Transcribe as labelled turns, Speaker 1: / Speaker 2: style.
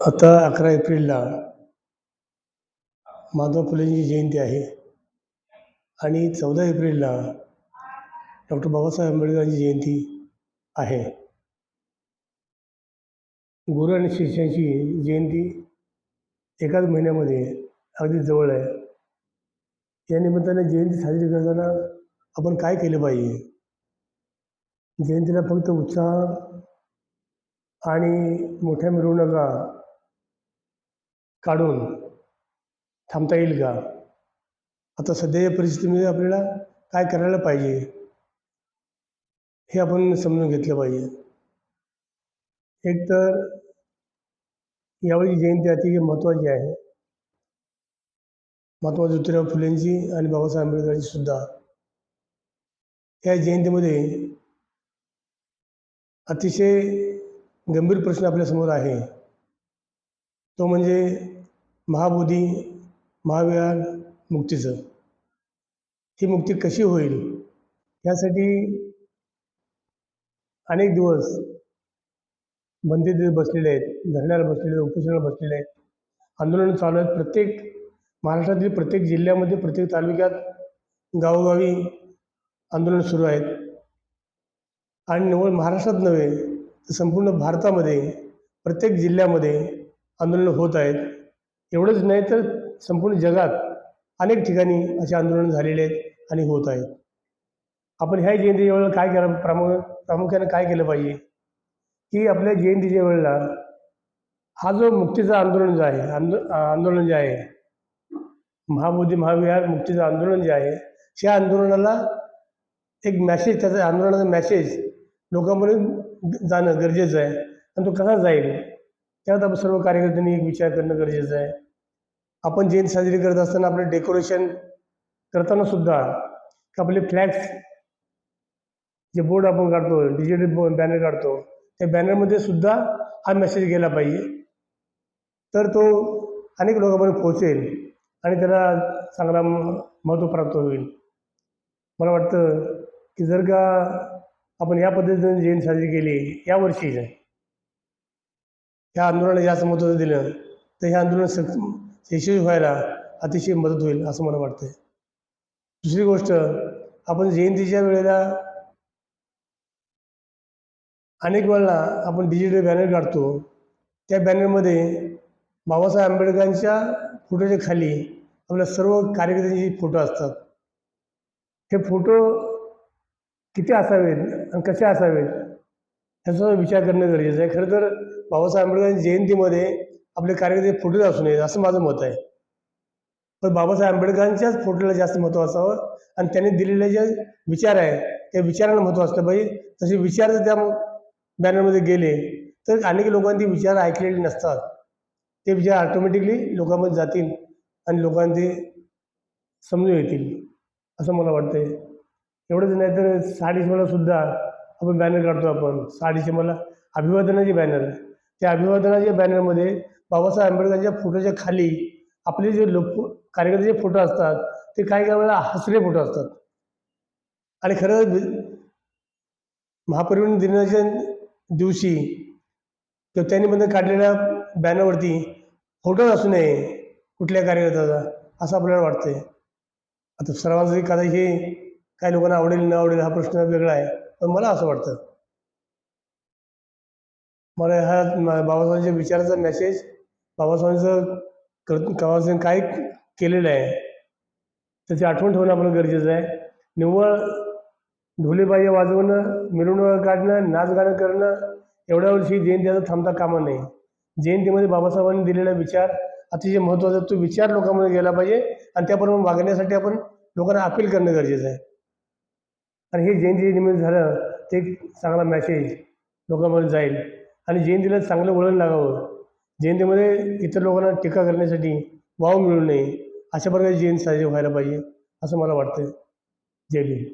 Speaker 1: आता अकरा एप्रिलला माधव फुलेंची जयंती आहे. आणि चौदा एप्रिलला डॉक्टर बाबासाहेब आंबेडकरांची जयंती आहे. गुरु आणि शिष्यांची जयंती एकाच महिन्यामध्ये अगदी जवळ आहे. या निमित्ताने जयंती साजरी करताना आपण काय केलं पाहिजे? जयंतीला फक्त उत्साह आणि मोठ्या मिरवणुका काढून थांबता येईल का? आता सध्याच्या परिस्थितीमध्ये आपल्याला काय करायला पाहिजे? हे आपण समजून घेतलं पाहिजे. एक तर यावेळी जयंती अतिशय महत्त्वाची आहे. महात्मा ज्योतिराव फुलेंची आणि बाबासाहेब आंबेडकरांची सुद्धा. या जयंतीमध्ये अतिशय गंभीर प्रश्न आपल्यासमोर आहे. तो म्हणजे महाबोधी महाविहार मुक्तीचं. ही मुक्ती कशी होईल? यासाठी अनेक दिवस बंदी बसलेले आहेत धरण्याला बसलेले आहेत उपोषणाला बसलेले आहेत. आंदोलन चालू आहेत. प्रत्येक महाराष्ट्रातील प्रत्येक जिल्ह्यामध्ये प्रत्येक तालुक्यात गावोगावी आंदोलन सुरू आहेत. आणि निवळ महाराष्ट्रात नव्हे तर संपूर्ण भारतामध्ये प्रत्येक जिल्ह्यामध्ये आंदोलनं होत आहेत. एवढंच नाही तर संपूर्ण जगात अनेक ठिकाणी असे आंदोलन झालेले आहेत आणि होत आहेत. आपण ह्या जयंतीच्या वेळेला काय केलं प्रामुख प्रामुख्याने काय केलं पाहिजे? की आपल्या जयंतीच्या वेळेला हा जो मुक्तीचं आंदोलन जो आहे आंदो आंदोलन जे आहे महाबोधी महाविहार मुक्तीचं आंदोलन जे आहे त्या आंदोलनाला एक मॅसेज त्याचा आंदोलनाचा मॅसेज लोकांपर्यंत जाणं गरजेचं आहे. आणि तो कसा जाईल? त्यात आपण सर्व कार्यकर्त्यांनी एक विचार करणं गरजेचं आहे. आपण जयंती साजरी करत असताना आपलं डेकोरेशन करताना सुद्धा आपले फ्लॅग्स जे बोर्ड आपण काढतो डिजिटल बॅनर काढतो त्या बॅनरमध्ये सुद्धा हा मेसेज गेला पाहिजे. तर तो अनेक लोकांपर्यंत पोहोचेल आणि त्याला चांगला महत्त्व प्राप्त होईल. मला वाटतं की जर का आपण या पद्धतीने जयंती साजरी केली यावर्षी या आंदोलनाला जास्त महत्त्व दिलं तर हे आंदोलन सक् यशस्वी व्हायला अतिशय मदत होईल असं मला वाटतं दुसरी गोष्ट आपण जयंतीच्या वेळेला अनेक वेळेला आपण डिजिटल बॅनर काढतो. त्या बॅनरमध्ये बाबासाहेब आंबेडकरांच्या फोटोच्या खाली आपल्या सर्व कार्यकर्त्यांचे फोटो असतात हे फोटो किती असावेत आणि कसे असावेत? ह्याचा विचार करणं गरजेचं आहे. खरं तर बाबासाहेब आंबेडकरांच्या जयंतीमध्ये आपले कार्यकर्ते फोटोच असू नयेत असं माझं मत आहे. पण बाबासाहेब आंबेडकरांच्याच फोटोला जास्त महत्त्व असावं आणि त्यांनी दिलेले जे विचार आहे त्या विचारांना महत्त्व असलं पाहिजे. तसे विचार जर त्या बॅनरमध्ये गेले तर अनेक लोकांनी विचार ऐकलेले नसतात. ते विचार ऑटोमॅटिकली लोकांमध्ये जातील आणि लोकांचे ते समजून येतील असं मला वाटतं आहे एवढंच नाही तर साडीचे सुद्धा आपण बॅनर काढतो आपण. साडीचे मला अभिवादनाचे बॅनर त्या अभिवादनाच्या बॅनरमध्ये बाबासाहेब आंबेडकरांच्या फोटोच्या खाली आपले जे लोक कार्यकर्त्याचे फोटो असतात ते काही काही वेळेला हसरे फोटो असतात. आणि खरं महापरिवहन दिनाच्या दिवशी किंवा त्यांनी मध्ये काढलेल्या बॅनरवरती फोटो असू नये कुठल्या कार्यकर्त्याचा असं आपल्याला वाटतंय. आता सर्वांचं कदाचित हे काही लोकांना आवडेल न आवडेल हा प्रश्न वेगळा आहे. पण मला असं वाटतं. मला ह्या बाबासाहेबांच्या विचाराचा मेसेज बाबासाहेबांचं कर काय केलेलं आहे. त्याची आठवण ठेवणं आपलं गरजेचं आहे. निव्वळ ढोलेबाई वाजवणं मिरवणूक काढणं नाच गाणं करणं एवढ्या वर्षी जयंतीचा थांबता कामा नाही जयंतीमध्ये बाबासाहेबांनी दिलेला विचार अतिशय महत्त्वाचा तो विचार लोकांमध्ये गेला पाहिजे आणि त्याप्रमाणे वागण्यासाठी आपण लोकांना अपील करणं गरजेचं आहे. आणि हे जयंती निमित्त झालं ते एक चांगला मॅसेज लोकांमध्ये जाईल. आणि जयंतीला चांगलं वळण लागावं. जयंतीमध्ये इतर लोकांना टीका करण्यासाठी वाव मिळू नये. अशा प्रकारे जयंती साजरी व्हायला पाहिजे असं मला वाटतं जय भीम.